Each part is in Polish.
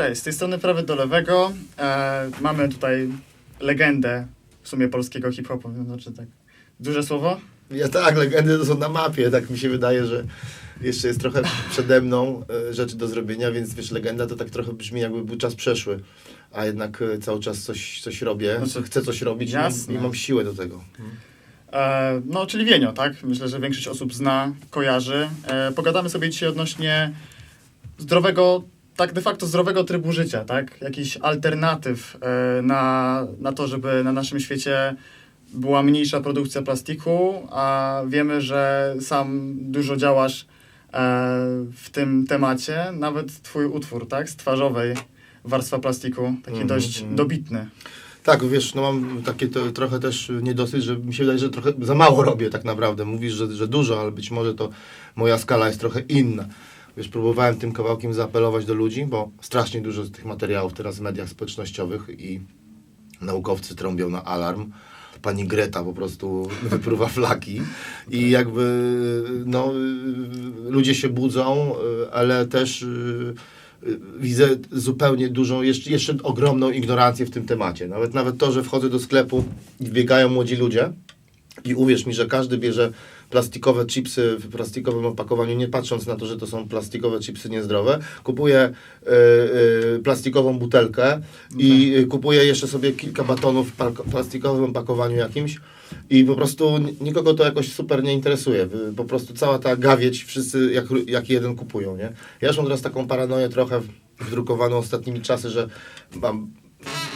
Cześć, z tej strony prawy do lewego. E, mamy tutaj legendę w sumie polskiego hip-hopu, znaczy tak. Duże słowo? Ja tak, legendy to są na mapie, tak mi się wydaje, że jeszcze jest trochę przede mną e, rzeczy do zrobienia, więc wiesz, legenda to tak trochę brzmi jakby był czas przeszły, a jednak e, cały czas coś, coś robię, Znaczy, chcę coś robić i mam, jasne. i mam siłę do tego. E, no, czyli Wienio, tak? Myślę, że większość osób zna, kojarzy. E, pogadamy sobie dzisiaj odnośnie zdrowego, tak de facto zdrowego trybu życia, tak? Jakichś alternatyw e, na, na to, żeby na naszym świecie była mniejsza produkcja plastiku, a wiemy, że sam dużo działasz e, w tym temacie. Nawet twój utwór, tak? Z twarzowej warstwa plastiku, taki Mhm, dość mhm. dobitny. Tak, wiesz, no mam takie to, trochę też niedosyt, że mi się wydaje, że trochę za mało robię tak naprawdę. Mówisz, że, że dużo, ale być może to moja skala jest trochę inna. Wiesz, próbowałem tym kawałkiem zaapelować do ludzi, bo strasznie dużo z tych materiałów teraz w mediach społecznościowych i naukowcy trąbią na alarm. Pani Greta po prostu wypruwa flaki i jakby no, ludzie się budzą, ale też y, y, widzę zupełnie dużą, jeszcze, jeszcze ogromną ignorancję w tym temacie. Nawet, nawet to, że wchodzę do sklepu i biegają młodzi ludzie i uwierz mi, że każdy bierze plastikowe chipsy w plastikowym opakowaniu, nie patrząc na to, że to są plastikowe chipsy niezdrowe, kupuje y, y, plastikową butelkę i y, kupuje jeszcze sobie kilka batonów w plastikowym opakowaniu jakimś i po prostu nikogo to jakoś super nie interesuje. Po prostu cała ta gawieć, wszyscy jak, jak jeden kupują, nie? Ja już mam teraz taką paranoję trochę wdrukowaną ostatnimi czasy, że mam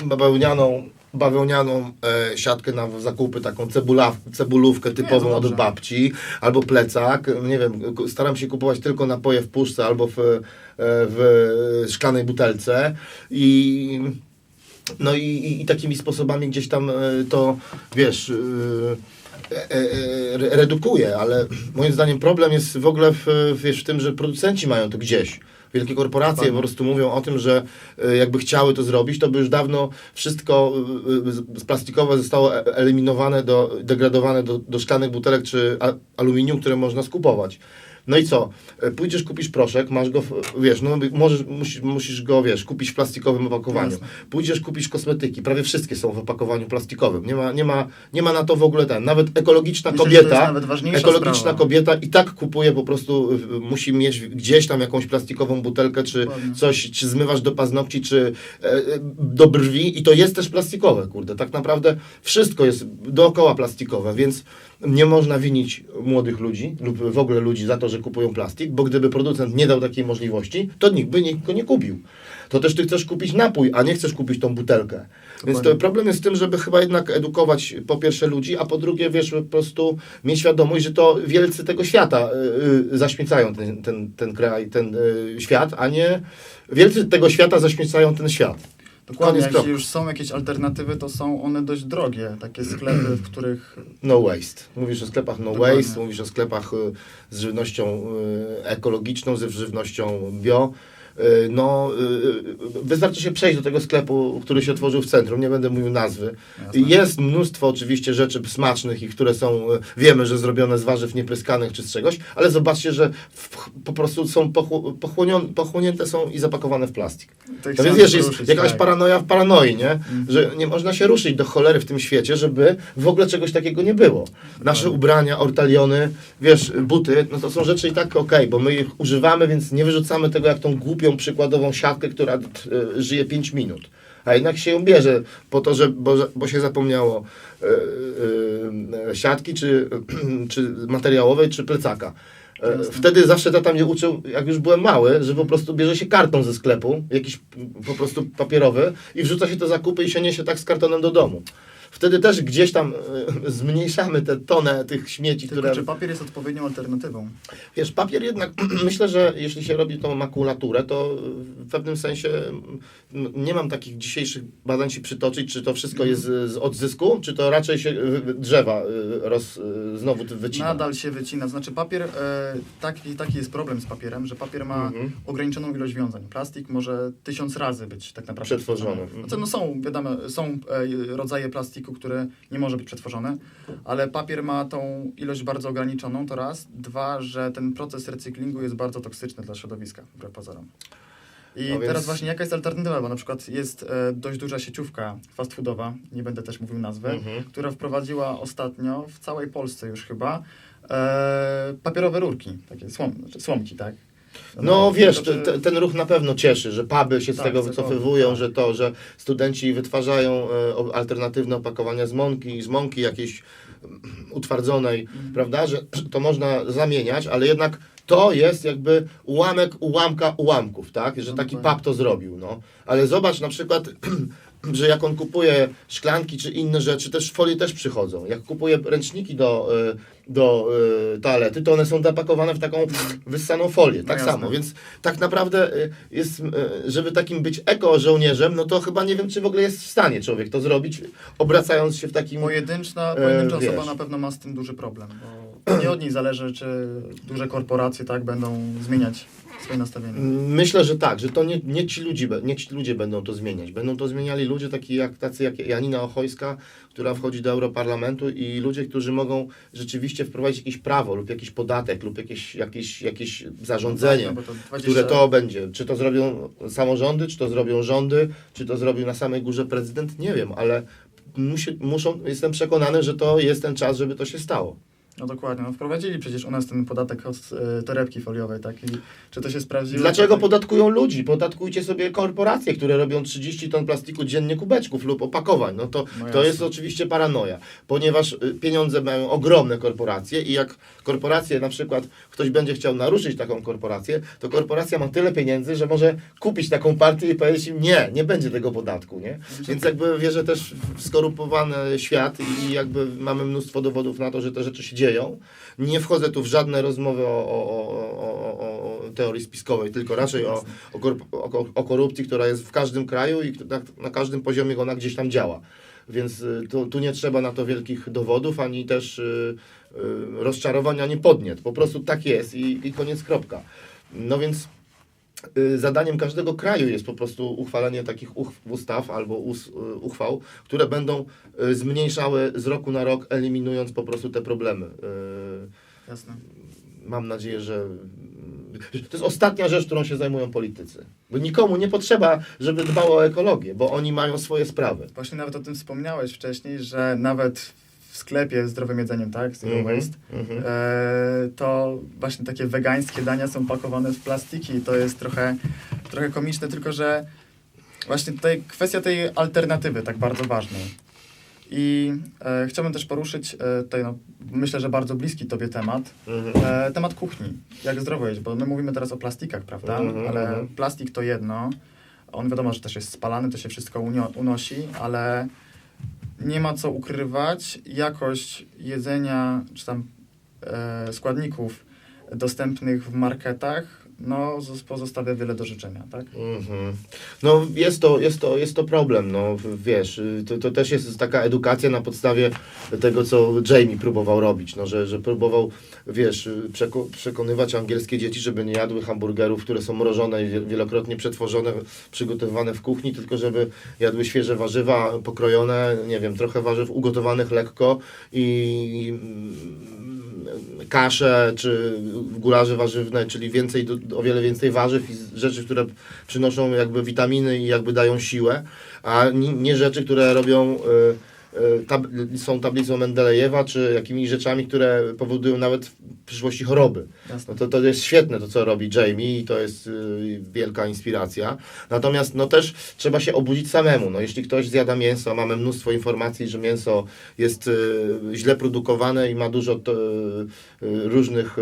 bawełnianą, bawełnianą e, siatkę na zakupy, taką cebula, cebulówkę typową to od babci, albo plecak, nie wiem, staram się kupować tylko napoje w puszce albo w, e, w szklanej butelce. I no i, i, takimi sposobami gdzieś tam e, to, wiesz, e, e, re- redukuje, ale moim zdaniem problem jest w ogóle w- wiesz, w tym, że producenci mają to gdzieś. Wielkie korporacje po prostu mówią o tym, że e, jakby chciały to zrobić, to by już dawno wszystko e, z- z plastikowe zostało e- eliminowane, do, degradowane do, do szklanych butelek czy aluminium, które można skupować. No i co? E, Pójdziesz, kupisz proszek, masz go, wiesz, no możesz, musisz, musisz go, wiesz, kupić w plastikowym opakowaniu. Jasne. Pójdziesz, kupisz kosmetyki, prawie wszystkie są w opakowaniu plastikowym. Nie ma, nie ma, nie ma na to w ogóle ten. Nawet ekologiczna Myślę, kobieta, nawet ekologiczna sprawa. kobieta i tak kupuje po prostu, musi mieć gdzieś tam jakąś plastikową butelkę, czy coś, czy zmywasz do paznokci, czy e, e, do brwi i to jest też plastikowe, kurde. Tak naprawdę wszystko jest dookoła plastikowe, więc nie można winić młodych ludzi lub w ogóle ludzi za to, że kupują plastik, bo gdyby producent nie dał takiej możliwości, to nikt by go nie kupił. To też ty chcesz kupić napój, a nie chcesz kupić tą butelkę. Więc to problem jest w tym, żeby chyba jednak edukować po pierwsze ludzi, a po drugie, wiesz, po prostu mieć świadomość, że to wielcy tego świata y, y, zaśmiecają ten, ten, ten kraj, ten y, świat, a nie wielcy tego świata zaśmiecają ten świat. Dokładnie, Koniec, jeśli już są jakieś alternatywy, to są one dość drogie. Takie sklepy, w których No waste. Mówisz o sklepach no Dokładnie. waste, mówisz o sklepach y, z żywnością y, ekologiczną, z żywnością bio. Y, No, y, wystarczy się przejść do tego sklepu, który się otworzył w centrum, nie będę mówił nazwy. Jasne. Jest mnóstwo oczywiście rzeczy smacznych i które są, wiemy, że zrobione z warzyw niepryskanych czy z czegoś, ale zobaczcie, że w, po prostu są pochłonięte są i zapakowane w plastik. No chciałem więc wiesz, jest poruszyć, jakaś tak. paranoja w paranoi, nie? Że nie można się ruszyć do cholery w tym świecie, żeby w ogóle czegoś takiego nie było. Nasze ubrania, ortaliony, wiesz, buty, no to są rzeczy i tak okej, bo my ich używamy, więc nie wyrzucamy tego jak tą głupią przykładową siatkę, która e, żyje 5 minut. A jednak się ją bierze po to, że, bo, bo się zapomniało e, e, siatki, czy, czy materiałowej, czy plecaka. Wtedy zawsze tata mnie uczył, jak już byłem mały, że po prostu bierze się karton ze sklepu, jakiś po prostu papierowy i wrzuca się te zakupy i się niesie tak z kartonem do domu. Wtedy też gdzieś tam e, zmniejszamy tę tonę tych śmieci, Tylko które... czy papier jest odpowiednią alternatywą? Wiesz, papier jednak, myślę, że jeśli się robi tą makulaturę, to w pewnym sensie mm, nie mam takich dzisiejszych badań się przytoczyć, czy to wszystko jest z odzysku, czy to raczej się y, drzewa y, roz, znowu wycina. Nadal się wycina. Znaczy papier, e, taki, taki jest problem z papierem, że papier ma Mhm. ograniczoną ilość wiązań. Plastik może tysiąc razy być tak naprawdę Przetworzony. Znaczy, no są, wiadomo, są e, rodzaje plastiku, które nie może być przetworzone, ale papier ma tą ilość bardzo ograniczoną, to raz. Dwa, że ten proces recyklingu jest bardzo toksyczny dla środowiska, wbrew pozorom. I No więc- teraz właśnie jaka jest alternatywa, bo na przykład jest e, dość duża sieciówka fast foodowa, nie będę też mówił nazwy, Mhm. która wprowadziła ostatnio w całej Polsce już chyba e, papierowe rurki, takie słom, znaczy słomki, tak? No wiesz, to, że- te, ten ruch na pewno cieszy, że puby się z Tak, tego wycofywują, tak. że to, że studenci wytwarzają e, alternatywne opakowania z mąki, z mąki jakiejś mm, utwardzonej, Mhm. prawda, że, to można zamieniać, ale jednak to jest jakby ułamek ułamka ułamków, tak, że No taki pub to zrobił, no. Ale zobacz na przykład, że jak on kupuje szklanki czy inne rzeczy, też folie też przychodzą. Jak kupuje ręczniki do, e, do e, toalety, to one są zapakowane w taką wyssaną folię, tak jasne. samo, więc tak naprawdę y, jest, y, żeby takim być eko-żołnierzem, no to chyba nie wiem, czy w ogóle jest w stanie człowiek to zrobić, obracając się w takim... Pojedynczna, E, pojedyncza wiesz. osoba na pewno ma z tym duży problem, bo nie od niej zależy, czy duże korporacje tak będą zmieniać swoje nastawienie. Myślę, że tak, że to nie, nie, ci ludzie, nie ci ludzie będą to zmieniać. Będą to zmieniali ludzie taki jak, tacy jak Janina Ochojska, która wchodzi do Europarlamentu i ludzie, którzy mogą rzeczywiście wprowadzić jakieś prawo lub jakiś podatek lub jakieś, jakieś, jakieś zarządzenie. No bo to 20 które to będzie. Czy to zrobią samorządy, czy to zrobią rządy, czy to zrobił na samej górze prezydent, nie wiem, ale musi, muszą, jestem przekonany, że to jest ten czas, żeby to się stało. No dokładnie, no wprowadzili przecież u nas ten podatek od e, torebki foliowej, tak? I czy to się sprawdziło? Dlaczego podatkują ludzi? Podatkujcie sobie korporacje, które robią 30 ton plastiku dziennie kubeczków lub opakowań. No to, No to jest oczywiście paranoja, ponieważ y, pieniądze mają ogromne korporacje i jak korporacje, na przykład ktoś będzie chciał naruszyć taką korporację, to korporacja ma tyle pieniędzy, że może kupić taką partię i powiedzieć im nie, nie będzie tego podatku, nie? Więc jakby wierzę też w skorupowany świat i jakby mamy mnóstwo dowodów na to, że te rzeczy się dzieją. Nie wchodzę tu w żadne rozmowy o, o, o, o, teorii spiskowej, tylko raczej o, o, korupcji, która jest w każdym kraju i na, na każdym poziomie ona gdzieś tam działa. Więc y, tu, tu nie trzeba na to wielkich dowodów, ani też y, y, rozczarowań, ani podniet. Po prostu tak jest i, i koniec, kropka. No więc zadaniem każdego kraju jest po prostu uchwalenie takich ustaw albo y, uchwał, które będą y, zmniejszały z roku na rok, eliminując po prostu te problemy. Y, Jasne. Mam nadzieję, że to jest ostatnia rzecz, którą się zajmują politycy. Bo nikomu nie potrzeba, żeby dbało o ekologię, bo oni mają swoje sprawy. Właśnie nawet o tym wspomniałeś wcześniej, że nawet w sklepie z zdrowym jedzeniem, tak? Zero Mhm, waste, mhm. e, to właśnie takie wegańskie dania są pakowane w plastiki. To jest trochę, trochę komiczne, tylko że właśnie tutaj kwestia tej alternatywy tak bardzo ważnej. I e, chciałbym też poruszyć e, tutaj, no, myślę, że bardzo bliski tobie temat, Mhm. e, temat kuchni. Jak zdrowo jeść, bo my mówimy teraz o plastikach, prawda? Mhm, ale mhm. plastik to jedno. On wiadomo, że też jest spalany, to się wszystko unosi, ale nie ma co ukrywać. Jakość jedzenia, czy tam e, składników dostępnych w marketach, no zos- pozostawia wiele do życzenia, tak? Mhm. No jest to, jest to, jest to problem, no wiesz, to, to też jest taka edukacja na podstawie tego, co Jamie próbował robić, no, że, że próbował, wiesz, przeko- przekonywać angielskie dzieci, żeby nie jadły hamburgerów, które są mrożone i wie- wielokrotnie przetworzone, przygotowywane w kuchni, tylko żeby jadły świeże warzywa, pokrojone, nie wiem, trochę warzyw ugotowanych lekko i kasze, czy gularze warzywne, czyli więcej, o wiele więcej warzyw i rzeczy, które przynoszą jakby witaminy i jakby dają siłę, a nie, rzeczy, które robią, y, tab, są tablicą Mendelejewa, czy jakimiś rzeczami, które powodują nawet w przyszłości choroby. No to, to jest świetne to, co robi Jamie i to jest y, wielka inspiracja. Natomiast no też trzeba się obudzić samemu. No, jeśli ktoś zjada mięso, mamy mnóstwo informacji, że mięso jest y, źle produkowane i ma dużo y, różnych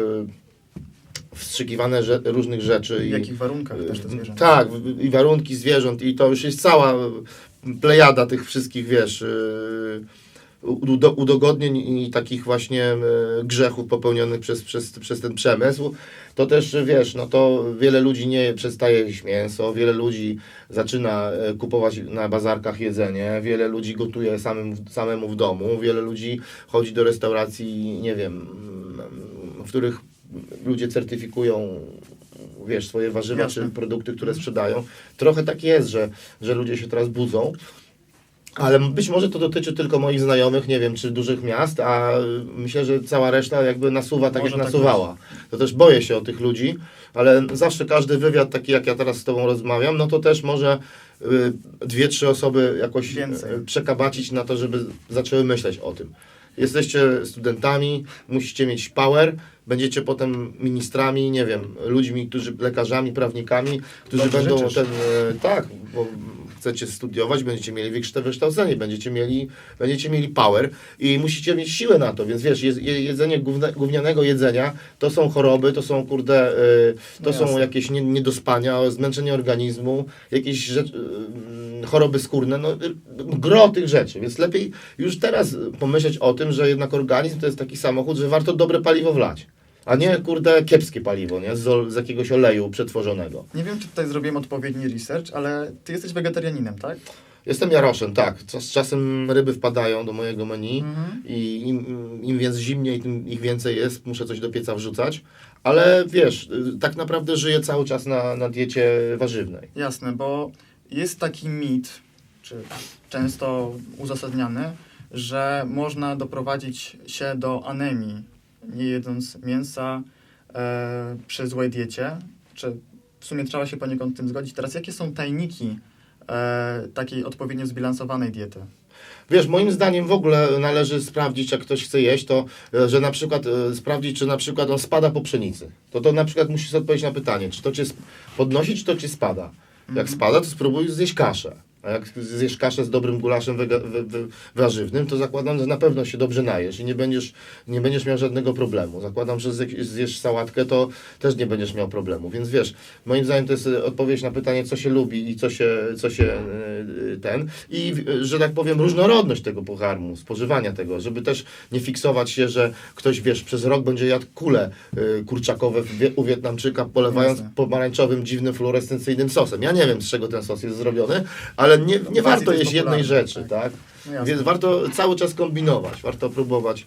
wstrzykiwane rze- różnych rzeczy. W i- jakich warunkach też te zwierzęta? tak, i warunki zwierząt, i to już jest cała plejada tych wszystkich, wiesz, udo, udogodnień i takich właśnie yy, grzechów popełnionych przez, przez, przez ten przemysł. To też, wiesz, no to wiele ludzi nie przestaje jeść mięso, wiele ludzi zaczyna e, kupować na bazarkach jedzenie, wiele ludzi gotuje samym, samemu w domu, wiele ludzi chodzi do restauracji, nie wiem, w których ludzie certyfikują wiesz, swoje warzywa Jasne. czy produkty, które sprzedają. Trochę tak jest, że, że ludzie się teraz budzą. Ale być może to dotyczy tylko moich znajomych, nie wiem, czy dużych miast, a myślę, że cała reszta jakby nasuwa tak, Może jak tak nasuwała. To też boję się o tych ludzi, ale zawsze każdy wywiad, taki jak ja teraz z Tobą rozmawiam, no to też może y, dwie, trzy osoby jakoś Więcej. y, przekabacić na to, żeby zaczęły myśleć o tym. Jesteście studentami, musicie mieć power, będziecie potem ministrami, nie wiem, ludźmi, którzy, lekarzami, prawnikami, którzy Dobrze będą życzysz. ten, e, tak, bo chcecie studiować, będziecie mieli większe wykształcenie, będziecie mieli, będziecie mieli power i musicie mieć siłę na to, więc wiesz, je, je- jedzenie gówne, gównianego jedzenia to są choroby, to są kurde, e, to No są jasne. jakieś nie, niedospania, zmęczenie organizmu, jakieś rzecz, e, choroby skórne, no e, gro tych rzeczy, więc lepiej już teraz pomyśleć o tym, że jednak organizm to jest taki samochód, że warto dobre paliwo wlać. A nie, kurde, kiepskie paliwo, nie? Z, z jakiegoś oleju przetworzonego. Nie wiem, czy tutaj zrobiłem odpowiedni research, ale ty jesteś wegetarianinem, tak? Jestem Jaroszem, tak. Z czasem ryby wpadają do mojego menu Mhm. i im, im więc zimniej, tym ich więcej jest, muszę coś do pieca wrzucać. Ale wiesz, y, tak naprawdę żyję cały czas na, na diecie warzywnej. Jasne, bo jest taki mit, czy często uzasadniany, że można doprowadzić się do anemii, nie jedząc mięsa e, przy złej diecie. Czy w sumie trzeba się poniekąd tym zgodzić. Teraz jakie są tajniki e, takiej odpowiednio zbilansowanej diety? Wiesz, moim zdaniem w ogóle należy sprawdzić, jak ktoś chce jeść, to e, że na przykład e, sprawdzić, czy na przykład on spada po pszenicy. To to na przykład musisz odpowiedzieć na pytanie, czy to cię podnosi, czy to cię spada. Jak spada, to spróbuj zjeść kaszę. A jak zjesz kaszę z dobrym gulaszem warzywnym, to zakładam, że na pewno się dobrze najesz i nie będziesz, nie będziesz miał żadnego problemu. Zakładam, że zje- zjesz sałatkę, to też nie będziesz miał problemu. Więc wiesz, moim zdaniem to jest e, odpowiedź na pytanie, co się lubi i co się, co się e, ten. I e, że tak powiem, różnorodność tego pokarmu, spożywania tego, żeby też nie fiksować się, że ktoś, wiesz, przez rok będzie jadł kule e, kurczakowe u Wietnamczyka, polewając pomarańczowym, dziwnym, fluorescencyjnym sosem. Ja nie wiem, z czego ten sos jest zrobiony, ale nie, W nie Azji warto jeść jednej rzeczy, tak. tak? No. Więc warto cały czas kombinować, warto próbować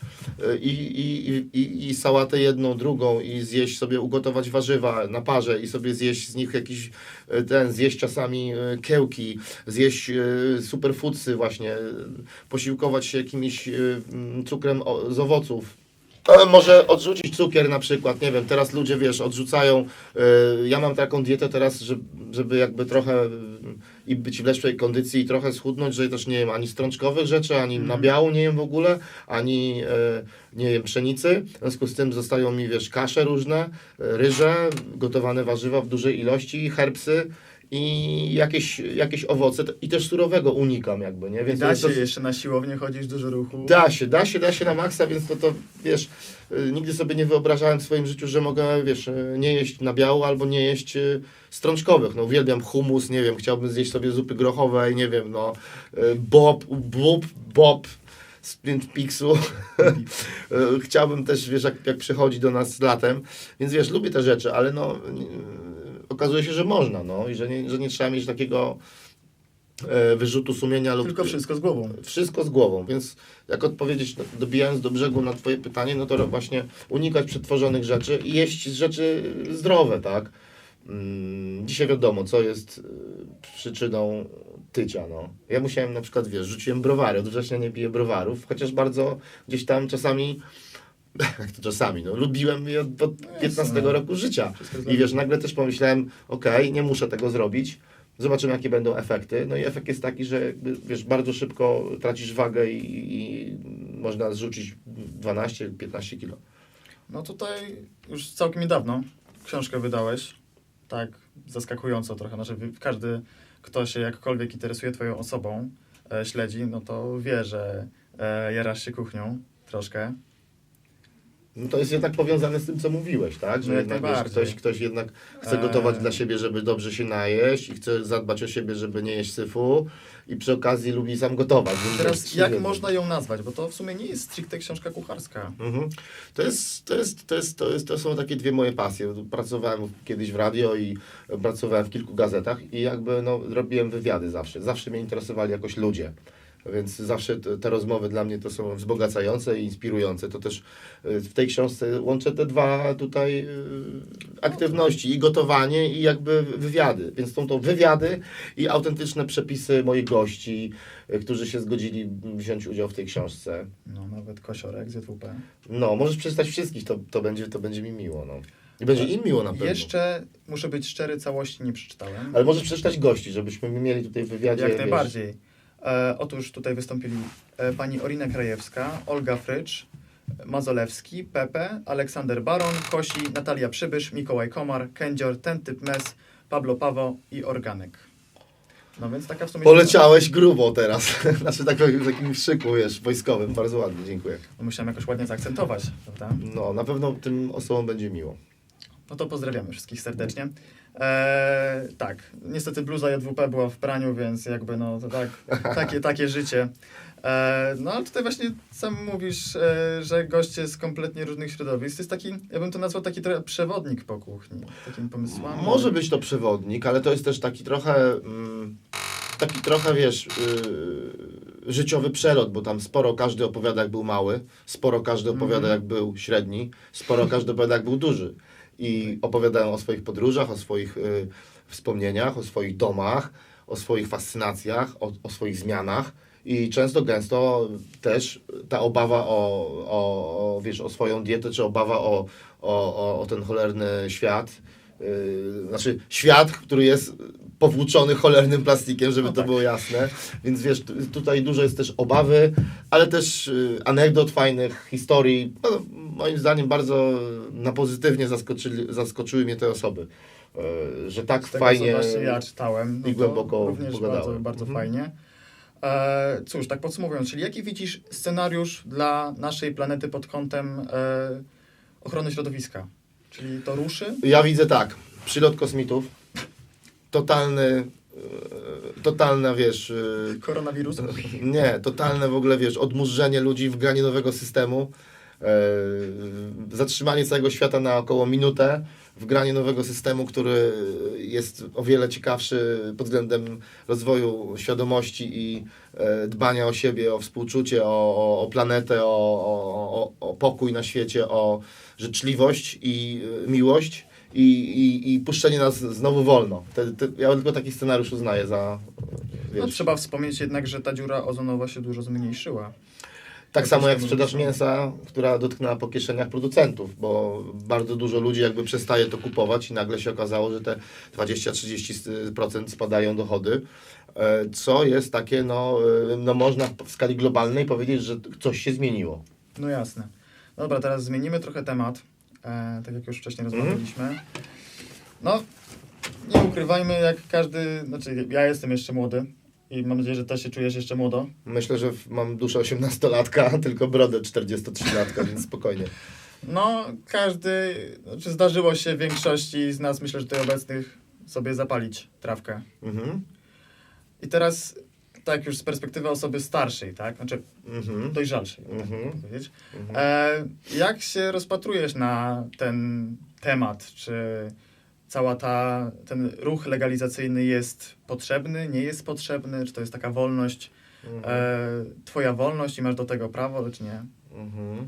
y, i, i, i, i, sałatę jedną, drugą i zjeść sobie, ugotować warzywa na parze i sobie zjeść z nich jakiś y, ten, zjeść czasami y, kiełki, zjeść superfoodsy właśnie, posiłkować się jakimś y, mm, cukrem z owoców. Ale może odrzucić cukier na przykład, nie wiem, teraz ludzie, wiesz, odrzucają, ja mam taką dietę teraz, żeby, jakby trochę i być w lepszej kondycji i trochę schudnąć, że też nie jem ani strączkowych rzeczy, ani nabiału nie jem w ogóle, ani y, nie jem pszenicy, w związku z tym zostają mi, wiesz, kasze różne, y, ryże, gotowane warzywa w dużej ilości, herbsy i jakieś, jakieś owoce i też surowego unikam jakby, nie? I Więc da to się, dosyć- jeszcze na siłownię chodzisz, dużo ruchu. Da się, da się, da się na maksa, więc to, to wiesz, y, nigdy sobie nie wyobrażałem w swoim życiu, że mogę, wiesz, y, nie jeść nabiału albo nie jeść y, strączkowych. No uwielbiam humus, nie wiem, chciałbym zjeść sobie zupy grochowej, nie wiem, no, bob, bób, bob z Peaksu. Y, Chciałbym też, wiesz, jak, jak przychodzi do nas latem, więc wiesz, lubię te rzeczy, ale no, okazuje się, że można, no, i że nie, że nie trzeba mieć takiego e, wyrzutu sumienia lub Tylko wszystko z głową. wszystko z głową, więc jak odpowiedzieć, no, dobijając do brzegu na Twoje pytanie, no to właśnie unikać przetworzonych rzeczy i jeść rzeczy zdrowe, tak? Mm, Dzisiaj wiadomo, co jest y, przyczyną tycia, no. Ja musiałem na przykład, wiesz, rzuciłem browary, od września nie piję browarów, chociaż bardzo gdzieś tam czasami, jak to czasami, no, lubiłem je od, od 15 no. roku życia. I wiesz, nagle też pomyślałem, okej, nie muszę tego zrobić, zobaczymy jakie będą efekty. No i efekt jest taki, że wiesz, bardzo szybko tracisz wagę i, i można zrzucić 12-15 kilo. No tutaj już całkiem niedawno książkę wydałeś. Tak, zaskakująco trochę. Znaczy, każdy, kto się jakkolwiek interesuje Twoją osobą, e, śledzi, no to wie, że e, jarasz się kuchnią troszkę. No to jest jednak powiązane z tym, co mówiłeś, tak? Że No jednak wiesz, ktoś, ktoś jednak chce Eee. gotować dla siebie, żeby dobrze się najeść i chce zadbać o siebie, żeby nie jeść syfu i przy okazji lubi sam gotować. Teraz jak można ją nazwać? Bo to w sumie nie jest stricte książka kucharska. Mhm. To, jest, to, jest, to, jest, to, jest, to są takie dwie moje pasje. Pracowałem kiedyś w radio i pracowałem w kilku gazetach i jakby no, robiłem wywiady zawsze. Zawsze mnie interesowali jakoś ludzie. Więc zawsze te, rozmowy dla mnie to są wzbogacające i inspirujące. To też y, w tej książce łączę te dwa tutaj y, aktywności i gotowanie i jakby wywiady. Więc są to wywiady i autentyczne przepisy moich gości, y, którzy się zgodzili wziąć udział w tej książce. No, nawet Kosiorek z JWP. No, możesz przeczytać wszystkich, to, to, będzie, to będzie mi miło. No. I będzie im miło na pewno. Jeszcze, muszę być szczery, całości nie przeczytałem. Ale możesz przeczytać gości, żebyśmy mieli tutaj w wywiadzie. Jak wiesz, najbardziej. E, otóż tutaj wystąpili e, pani Orina Krajewska, Olga Frycz, Mazolewski, Pepe, Aleksander Baron, Kosi, Natalia Przybysz, Mikołaj Komar, Kędzior, Ten Typ Mes, Pablo Pawo i Organek. No więc taka w sumie... Poleciałeś grubo teraz. znaczy tak, w takim szyku, wiesz, wojskowym. Bardzo ładnie, dziękuję. No, musiałem jakoś ładnie zaakcentować, prawda? No, na pewno tym osobom będzie miło. No to pozdrawiamy wszystkich serdecznie. Eee, tak, niestety bluza JWP była w praniu, więc jakby no to tak, takie, takie życie. Eee, no ale tutaj właśnie sam mówisz, e, że goście z kompletnie różnych środowisk. To jest taki, ja bym to nazwał taki trochę przewodnik po kuchni, takimi pomysłami. Może być to przewodnik, ale to jest też taki trochę, mm, taki trochę, wiesz, yy, życiowy przelot, bo tam sporo każdy opowiada, jak był mały, sporo każdy opowiada, Mhm. jak był średni, sporo każdy opowiada, jak był duży. I opowiadają o swoich podróżach, o swoich y, wspomnieniach, o swoich domach, o swoich fascynacjach, o, o swoich zmianach. I często, gęsto też ta obawa o, o, o, wiesz, o swoją dietę, czy obawa o, o, o, o ten cholerny świat, yy, znaczy świat, który jest powłóczony cholernym plastikiem, żeby No to tak. było jasne. Więc wiesz, tu- tutaj dużo jest też obawy, ale też yy, anegdot fajnych, historii. No, moim zdaniem bardzo na pozytywnie zaskoczyli, zaskoczyły mnie te osoby. Yy, że tak tego, fajnie. właśnie ja czytałem. no i głęboko Również pogadałem. bardzo, bardzo Mhm. fajnie. E, cóż, tak podsumowując, czyli jaki widzisz scenariusz dla naszej planety pod kątem e, ochrony środowiska? Czyli to ruszy? Ja widzę tak, przylot kosmitów, totalny, yy, totalna, wiesz, yy, Koronawirus? nie, totalne w ogóle, wiesz, odmurzenie ludzi w granie nowego systemu, yy, zatrzymanie całego świata na około minutę, w granie nowego systemu, który jest o wiele ciekawszy pod względem rozwoju świadomości i e, dbania o siebie, o współczucie, o, o, o planetę, o, o, o pokój na świecie, o życzliwość i e, miłość i, i, i puszczenie nas znowu wolno. Te, te, ja tylko taki scenariusz uznaję za... e, No, trzeba wspomnieć jednak, że ta dziura ozonowa się dużo zmniejszyła. Tak samo jak sprzedaż mięsa, która dotknęła po kieszeniach producentów, bo bardzo dużo ludzi jakby przestaje to kupować i nagle się okazało, że te 20-30% spadają dochody, e, co jest takie, no, no można w skali globalnej powiedzieć, że coś się zmieniło. No jasne. Dobra, teraz zmienimy trochę temat, e, tak jak już wcześniej rozmawialiśmy. No, nie ukrywajmy, jak każdy, znaczy ja jestem jeszcze młody i mam nadzieję, że też się czujesz jeszcze młodo. Myślę, że mam duszę 18-latka, tylko brodę 43-latka, więc spokojnie. No, każdy, znaczy zdarzyło się większości z nas, myślę, że tutaj obecnych, sobie zapalić trawkę. Mhm. I teraz, tak już z perspektywy osoby starszej, tak? Znaczy Mhm. dojrzalszej, tak Mhm. powiedzieć. Mhm. E, jak się rozpatrujesz na ten temat? Czy cała ta, ten ruch legalizacyjny jest potrzebny, nie jest potrzebny? Czy to jest taka wolność, Mhm. e, twoja wolność i masz do tego prawo, czy nie? Mhm.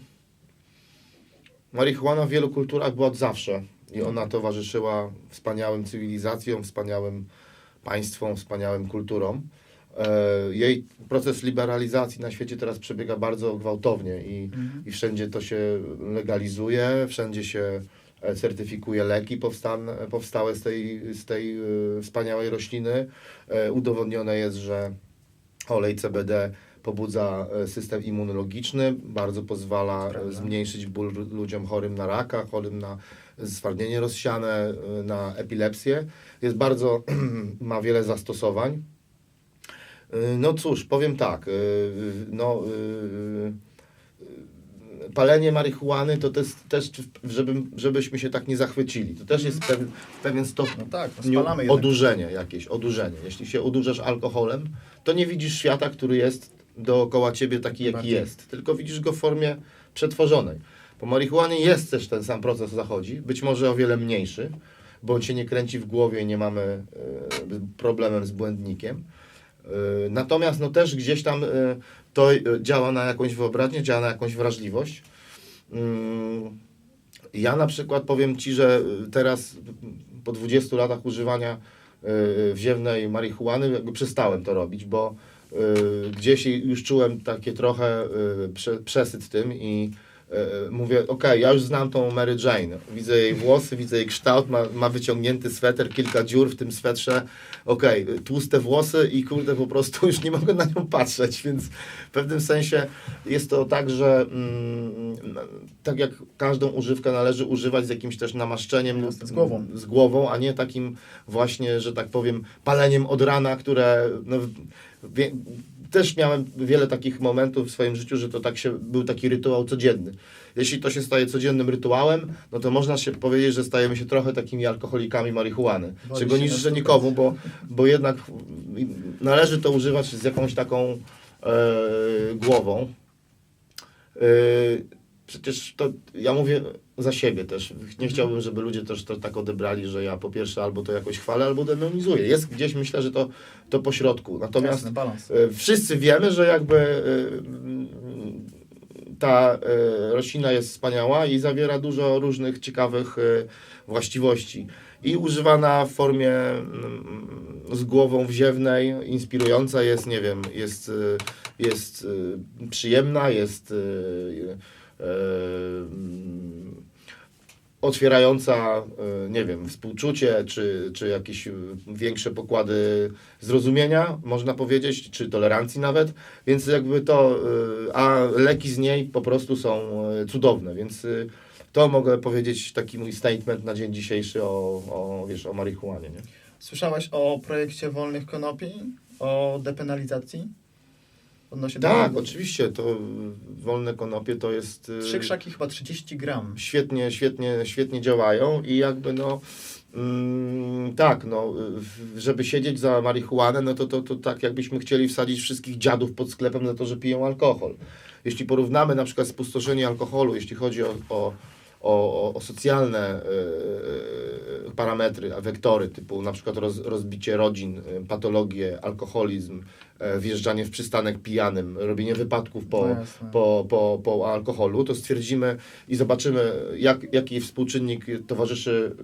Marihuana w wielu kulturach była od zawsze i ona towarzyszyła wspaniałym cywilizacjom, wspaniałym państwom, wspaniałym kulturom. E, Jej proces liberalizacji na świecie teraz przebiega bardzo gwałtownie i, Mhm. i wszędzie to się legalizuje, wszędzie się e, certyfikuje leki powstan, powstałe z tej, z tej e, wspaniałej rośliny. Udowodnione jest, że olej CBD pobudza system immunologiczny, bardzo pozwala Prawda. zmniejszyć ból lu- ludziom chorym na raka, chorym na stwardnienie rozsiane, na epilepsję. Jest bardzo, ma wiele zastosowań. E, No cóż, powiem tak, e, no, e, palenie marihuany to też, też żeby, żebyśmy się tak nie zachwycili. To też jest pewien, pewien stopniu No tak, no odurzenie jakieś, odurzenie. Jeśli się odurzasz alkoholem, to nie widzisz świata, który jest dookoła ciebie taki, jaki Bardziej. jest, tylko widzisz go w formie przetworzonej. Po marihuanie jest też ten sam proces zachodzi, być może o wiele mniejszy, bo on się nie kręci w głowie i nie mamy e, problemem z błędnikiem. Natomiast no też gdzieś tam y, to y, działa na jakąś wyobraźnię, działa na jakąś wrażliwość. Ja na przykład powiem Ci, że y, teraz y, po 20 latach używania y, wziewnej marihuany jakby przestałem to robić, bo y, gdzieś już czułem takie trochę y, prze, przesyt tym i y, mówię, okej, ja już znam tą Mary Jane. Widzę jej włosy, widzę jej kształt, ma, ma wyciągnięty sweter, kilka dziur w tym swetrze. Okej, tłuste włosy i kurde, po prostu już nie mogę na nią patrzeć, więc w pewnym sensie jest to tak, że mm, tak jak każdą używkę należy używać z jakimś też namaszczeniem lub Z głową. z głową, a nie takim właśnie, że tak powiem, paleniem od rana, które no, wie, też miałem wiele takich momentów w swoim życiu, że to tak się, był taki rytuał codzienny. Jeśli to się staje codziennym rytuałem, no to można się powiedzieć, że stajemy się trochę takimi alkoholikami marihuany. Woli Czego się niż, na że sztukę. nikomu, bo, bo jednak należy to używać z jakąś taką e, głową. E, przecież to ja mówię za siebie też. Nie chciałbym, żeby ludzie też to tak odebrali, że ja po pierwsze albo to jakoś chwalę, albo demonizuję. Jest gdzieś, myślę, że to, to po środku. Natomiast balans. E, Wszyscy wiemy, że jakby e, ta e, roślina jest wspaniała i zawiera dużo różnych ciekawych właściwości. I używana w formie mm, z głową wziewnej, inspirująca jest, nie wiem, jest, jest przyjemna, jest otwierająca, e, nie wiem, współczucie, czy, czy jakieś e, większe pokłady zrozumienia, można powiedzieć, czy tolerancji nawet, więc jakby to, e, a leki z niej po prostu są cudowne, więc to mogę powiedzieć taki mój statement na dzień dzisiejszy o, o, wiesz, o marihuanie, nie? Słyszałeś o projekcie wolnych konopi? O depenalizacji? Odnośnie Tak, tego- oczywiście, to wolne konopie to jest... e, Trzy krzaki chyba 30 gram. świetnie, świetnie, świetnie działają i jakby no mm, tak, no, żeby siedzieć za marihuanę, no to, to, to tak jakbyśmy chcieli wsadzić wszystkich dziadów pod sklepem za to, że piją alkohol. Jeśli porównamy na przykład spustoszenie alkoholu, jeśli chodzi o, o, o, o socjalne e, e, parametry, a wektory typu na przykład roz, rozbicie rodzin, e, patologie, alkoholizm, e, wjeżdżanie w przystanek pijanym, robienie wypadków po, No po, po, po alkoholu, to stwierdzimy i zobaczymy, jak, jaki współczynnik towarzyszy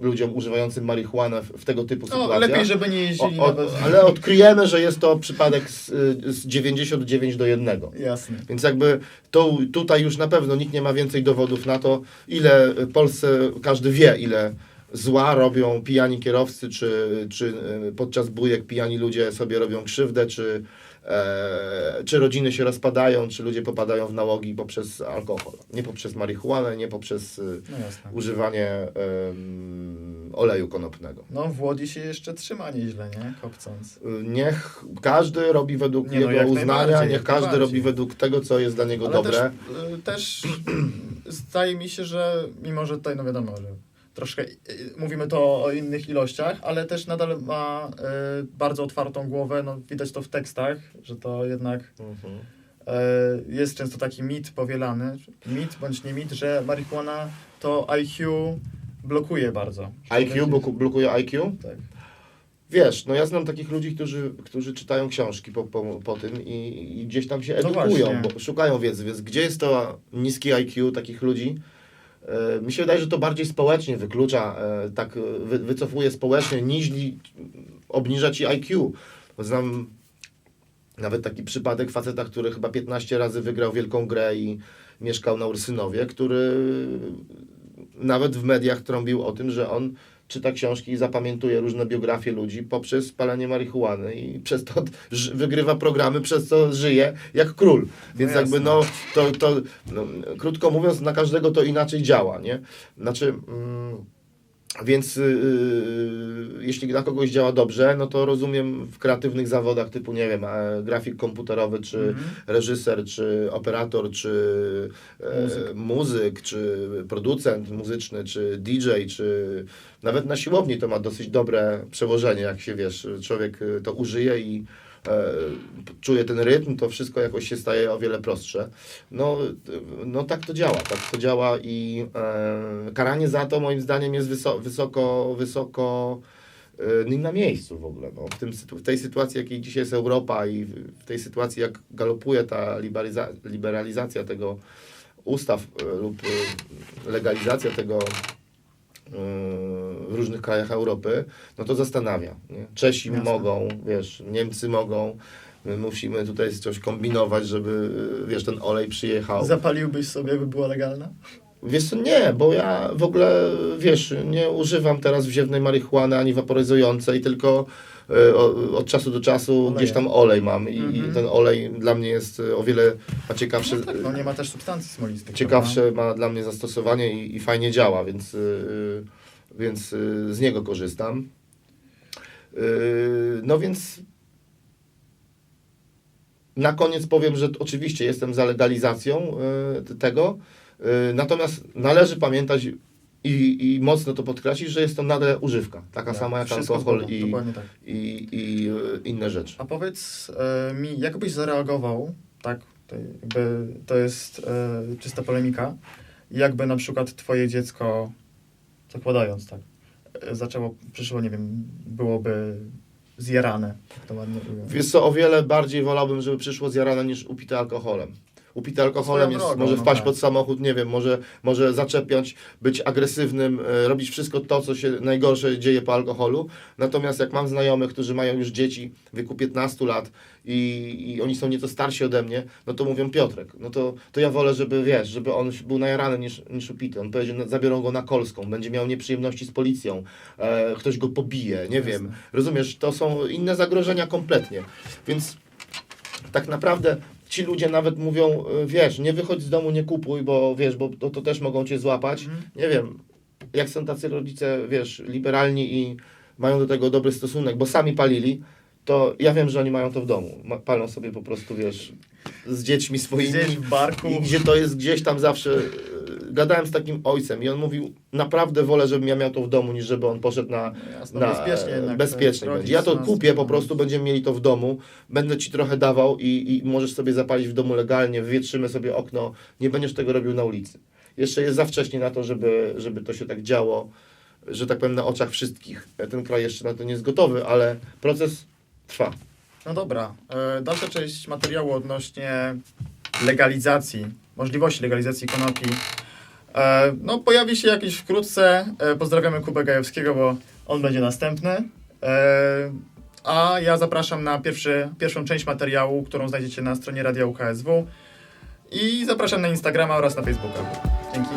ludziom używającym marihuanę w, w tego typu No, sytuacjach. lepiej, żeby nie jeździli O, o, ale odkryjemy, że jest to przypadek z, z 99 do 1. Jasne. Więc jakby to, tutaj już na pewno nikt nie ma więcej dowodów na to, ile w Polsce, każdy wie, ile zła robią pijani kierowcy, czy, czy y, podczas bujek pijani ludzie sobie robią krzywdę, czy, e, czy rodziny się rozpadają, czy ludzie popadają w nałogi poprzez alkohol. Nie poprzez marihuanę, nie poprzez y, No używanie em, oleju konopnego. No w Łodzi się jeszcze trzyma nieźle, nie? Kopcąc. Y, Niech każdy robi według Nie, no, jego uznania, niech każdy robi według tego, co jest dla niego Ale dobre. też, y, też zdaje mi się, że mimo, że tutaj no wiadomo, że troszkę y, mówimy to o innych ilościach, ale też nadal ma y, bardzo otwartą głowę, no widać to w tekstach, że to jednak Mhm. y, jest często taki mit powielany, mit bądź nie mit, że marihuana to IQ blokuje bardzo. IQ, bloku, blokuje IQ? Tak. Wiesz, no ja znam takich ludzi, którzy, którzy czytają książki po, po, po tym i, i gdzieś tam się No edukują, właśnie. bo szukają wiedzy, więc gdzie jest to niskie IQ takich ludzi? E, mi się wydaje, że to bardziej społecznie wyklucza, e, tak e, wy, wycofuje społecznie, niż obniża ci IQ. Znam nawet taki przypadek faceta, który chyba 15 razy wygrał wielką grę i mieszkał na Ursynowie, który nawet w mediach trąbił o tym, że on czyta książki i zapamiętuje różne biografie ludzi poprzez palenie marihuany i przez to wygrywa programy, przez co żyje jak król. Więc No jakby no, to, to no, krótko mówiąc, na każdego to inaczej działa, nie? Znaczy, mm, więc yy, jeśli na kogoś działa dobrze, no to rozumiem w kreatywnych zawodach typu, nie wiem, e, grafik komputerowy, czy Mhm. reżyser, czy operator, czy e, Muzyk. muzyk. czy producent muzyczny, czy DJ, czy nawet na siłowni to ma dosyć dobre przełożenie, jak się wiesz, człowiek e, to użyje i e, czuje ten rytm, to wszystko jakoś się staje o wiele prostsze. No, e, no tak to działa, tak to działa i e, karanie za to moim zdaniem jest wyso, wysoko, wysoko nim na miejscu w ogóle. No. W, tym, w tej sytuacji, jakiej dzisiaj jest Europa i w, tej sytuacji, jak galopuje ta liberaliza- liberalizacja tego ustaw lub legalizacja tego w różnych krajach Europy, no to zastanawia. Nie? Czesi Jasne. mogą, wiesz, Niemcy mogą, my musimy tutaj coś kombinować, żeby, wiesz, ten olej przyjechał. Zapaliłbyś sobie, jakby była legalna? Wiesz co, nie, bo ja w ogóle, wiesz, nie używam teraz wziewnej marihuany ani waporyzującej, tylko e, od czasu do czasu Oleje. gdzieś tam olej mam i, Mhm. i ten olej dla mnie jest o wiele ma ciekawsze, No tak, no nie ma też substancji smolistych. ciekawsze ma dla mnie zastosowanie i, i fajnie działa, więc, y, y, więc y, z niego korzystam. Y, No więc na koniec powiem, że oczywiście jestem za legalizacją y, tego, natomiast należy pamiętać i, i mocno to podkreślić, że jest to nadal używka, taka Tak, sama jak alkohol zgoda, i, tak. i, i inne rzeczy. A powiedz mi, jak byś zareagował, tak, to, jakby, to jest e, czysta polemika, jakby na przykład twoje dziecko, zakładając tak, zaczęło, przyszło, nie wiem, byłoby zjarane, jak to ładnie. Wiesz co, o wiele bardziej wolałbym, żeby przyszło zjarane niż upite alkoholem. Upite alkoholem jest, drogą, może no wpaść tak. pod samochód, nie wiem, może, może zaczepiać, być agresywnym, e, robić wszystko to, co się najgorsze dzieje po alkoholu. Natomiast jak mam znajomych, którzy mają już dzieci w wieku 15 lat i, i oni są nieco starsi ode mnie, no to mówią Piotrek, no to, to ja wolę, żeby wiesz, żeby on był najarany niż, niż upity. On powiedzie, no, zabiorą go na kolską, będzie miał nieprzyjemności z policją, e, ktoś go pobije, nie Jasne. wiem. Rozumiesz, to są inne zagrożenia kompletnie. Więc tak naprawdę ci ludzie nawet mówią, y, wiesz, nie wychodź z domu, nie kupuj, bo wiesz, bo to, to też mogą cię złapać. Mhm. Nie wiem, jak są tacy rodzice, wiesz, liberalni i mają do tego dobry stosunek, bo sami palili, to ja wiem, że oni mają to w domu. Palą sobie po prostu, wiesz, z dziećmi swoimi. Gdzieś w barku. I gdzie to jest gdzieś tam zawsze. Gadałem z takim ojcem i on mówił, naprawdę wolę, żebym ja miał to w domu, niż żeby on poszedł na, Jasno, na, bezpiecznie jednak. bezpiecznie będzie. Ja to nas- kupię, po prostu będziemy mieli to w domu, będę ci trochę dawał i, i możesz sobie zapalić w domu legalnie, wywietrzymy sobie okno, nie będziesz tego robił na ulicy. Jeszcze jest za wcześnie na to, żeby, żeby to się tak działo, że tak powiem na oczach wszystkich. Ten kraj jeszcze na to nie jest gotowy, ale proces trwa. No dobra. E, Dalsza część materiału odnośnie legalizacji, możliwości legalizacji konopi. E, No, pojawi się jakiś wkrótce. E, Pozdrawiamy Kubę Gajewskiego, bo on będzie następny. E, A ja zapraszam na pierwszy, pierwszą część materiału, którą znajdziecie na stronie Radia UKSW. I zapraszam na Instagrama oraz na Facebooka. Dzięki.